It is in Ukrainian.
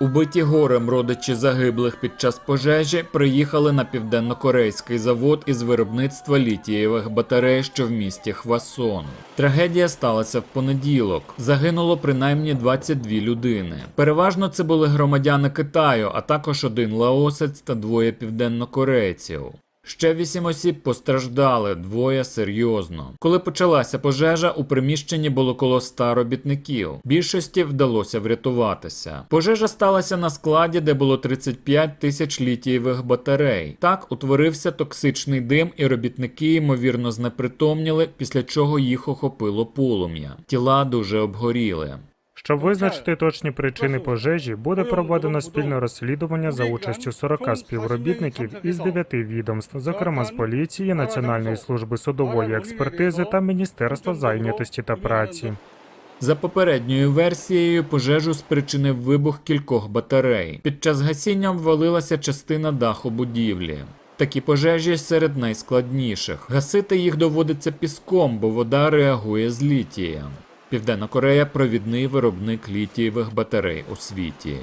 Убиті горем родичі загиблих під час пожежі приїхали на південнокорейський завод із виробництва літієвих батарей, що в місті Хвасон. Трагедія сталася в понеділок. Загинуло принаймні 22 людини. Переважно це були громадяни Китаю, а також один лаосець та двоє південнокорейців. Ще вісім осіб постраждали, двоє серйозно. Коли почалася пожежа, у приміщенні було коло ста робітників. Більшості вдалося врятуватися. Пожежа сталася на складі, де було 35 тисяч літієвих батарей. Так утворився токсичний дим, і робітники ймовірно знепритомніли, після чого їх охопило полум'я. Тіла дуже обгоріли. Щоб визначити точні причини пожежі, буде проведено спільне розслідування за участю 40 співробітників із 9 відомств, зокрема з поліції, Національної служби судової експертизи та Міністерства зайнятості та праці. За попередньою версією, пожежу спричинив вибух кількох батарей. Під час гасіння обвалилася частина даху будівлі. Такі пожежі серед найскладніших. Гасити їх доводиться піском, бо вода реагує з літієм. Південна Корея провідний виробник літієвих батарей у світі.